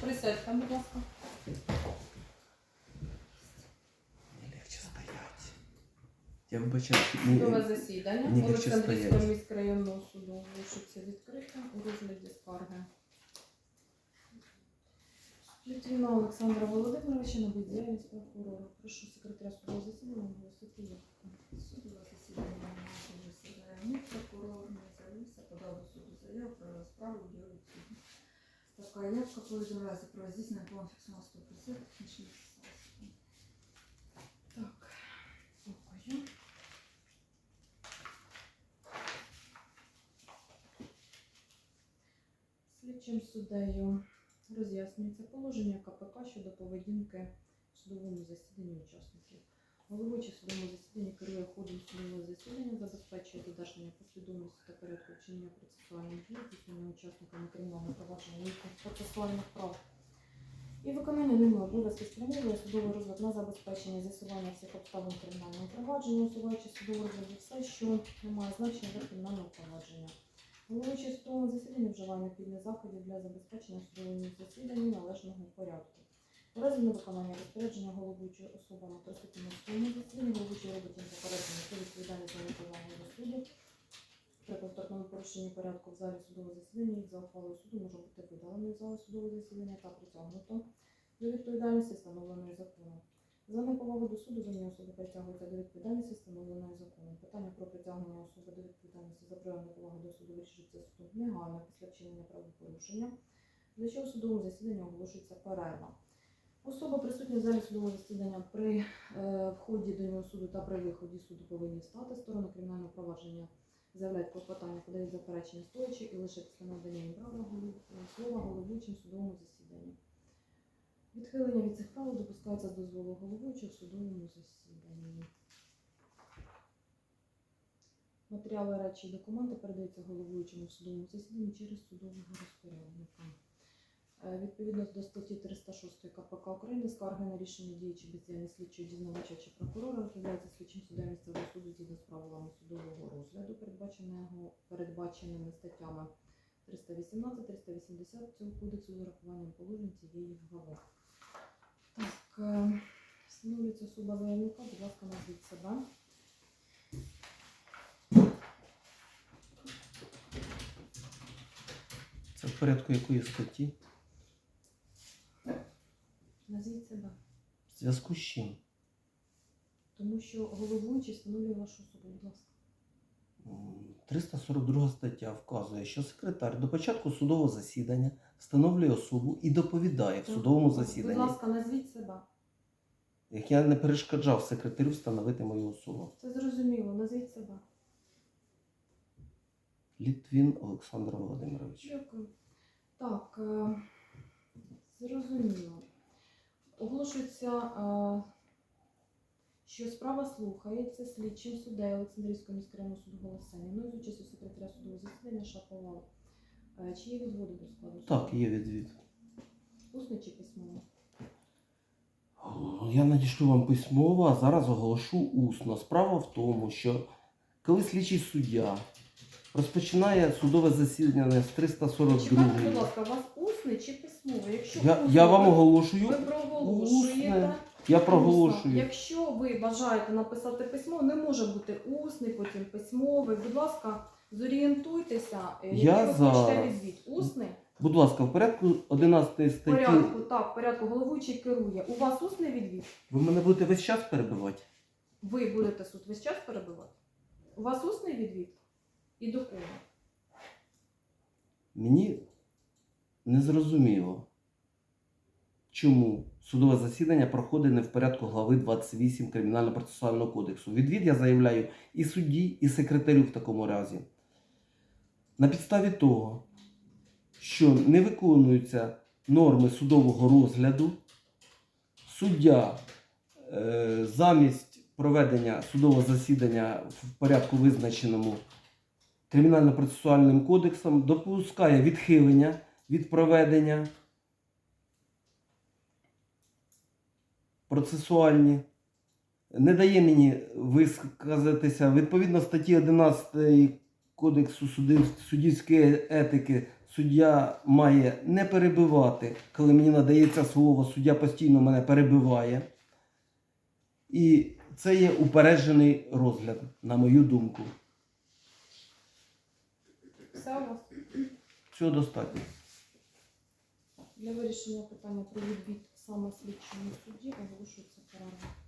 Присядьте, будь ласка. Мені легче стоять. Я вибачаю, мені- Судове засідання Ні, якщо Олександрійського стоять. міськрайонного суду оголошується відкрите у розгляді скарги. Літвіна Олександра Володимировича на діяльність прокурора. Прошу секретаря судового засідання оголосити явку. Судове засідання нашого засідання. Ні, прокурор не з'явився, подав до суду заяву про справу для відсутні. Така явка повідомляється про здійснення плану фіксованого процесу технічних засобів. Так, дякую. Слідчим суддею роз'яснюється положення КПК щодо поведінки в судовому засіданні учасників. Головуючий в судовому засіданні керує ходом судового засідання, забезпечує додержання послідовності та порядку вчинення процесуальних дій, здійснення учасниками кримінального провадження їхніх процесуальних прав і виконання ними обов'язків спрямовує судовий розгляд на забезпечення з'ясування всіх обставин кримінального провадження, усуваючи судовий розгляд все, що не має значення для кримінального провадження. Головуючий судового засідання вживає необхідних заходів для забезпечення судового засідання належного порядку. У разі невиконання розпорядження головуючої особами присутніми в судовому засіданні, головуючий робить їм попередження про відповідальність за до суду. При повторному порушенні порядку в залі судового засідання їх за ухвалою суду може бути видалений з зали судового засідання та притягнуто до відповідальності, встановленої законом. За неповагу до суду винні особи притягуються до відповідальності, встановленої законом. Питання про притягнення особи до відповідальності за прояв неповаги до суду вирішується судом негайно після вчинення правопорушення, для чого в судовому засіданні оголошується перерва. Особа присутня в залі судового засідання при е, вході до нього суду та при виході суду повинні встати. Сторони кримінального провадження заявляють клопотання, подають заперечення стоячи і лише після надання їм права слова головуючим судовому засіданні. Відхилення від цих правил допускається з дозволу головуючого в судовому засіданні. Матеріали речі і документи передаються головуючому в судовому засіданні через судового розпорядника. Е, Відповідно до статті 306 КПК України скарги на рішення дії чи бездіяльність слідчого дізнавача чи прокурора розглядається слідчим суддям місцевого суду згідно з правилами судового розгляду, передбаченого передбаченими статтями 318, 380 цього кодексу з урахуванням положень цієї глави. Так, е, встановлюється особа заявника, будь ласка, назвіть себе. Це в порядку якої статті? Назвіть себе. В зв'язку з чим? Тому що головуючий встановлює вашу особу, будь ласка. 342 стаття вказує, що секретар до початку судового засідання встановлює особу і доповідає в судовому засіданні. Будь ласка, назвіть себе. Як я не перешкоджав секретарю встановити мою особу. Це зрозуміло, назвіть себе. Літвін Олександр Володимирович. Дякую. Так, е, зрозуміло. Оголошується, е, що справа слухається слідчим суддею Олександрійського міськрайонного суду Голосаніною з участю секретаря судового засідання Шаповала. Е, Чи є відводи до складу? Так, є відвід. Усне чи письмово? Я надішлю вам письмово, а зараз оголошу усно. Справа в тому, що коли слідчий суддя розпочинає судове засідання з Чекайте, будь ласка, у вас усне чи письмове? Якщо я, усне, я вам оголошую, ви проголошуєте. усне. я проголошую. Якщо ви бажаєте написати письмо, не може бути усний, потім письмовий. Будь ласка, зорієнтуйтеся, е, який ви хочете зараз. відвід. Усний Будь ласка, в порядку 11 в статті. порядку, так, в порядку головуючий керує. У вас усний відвід? Ви мене будете весь час перебивати? Ви будете суд весь час перебивати? У вас усний відвід? І до кого? Мені незрозуміло, чому судове засідання проходить не в порядку глави 28 Кримінально-процесуального кодексу. Відвід я заявляю і судді, і секретарю в такому разі. На підставі того, що не виконуються норми судового розгляду, суддя е, замість проведення судового засідання в порядку визначеному Кримінально-процесуальним кодексом допускає відхилення від проведення процесуальні, не дає мені висказатися відповідно статті 11 Кодексу суддівської етики суддя має не перебивати, коли мені надається слово, суддя постійно мене перебиває. І це є упереджений розгляд, на мою думку. Все? Цього достатньо. Для вирішення питання про відвід саме слідчому судді оголошується перерва.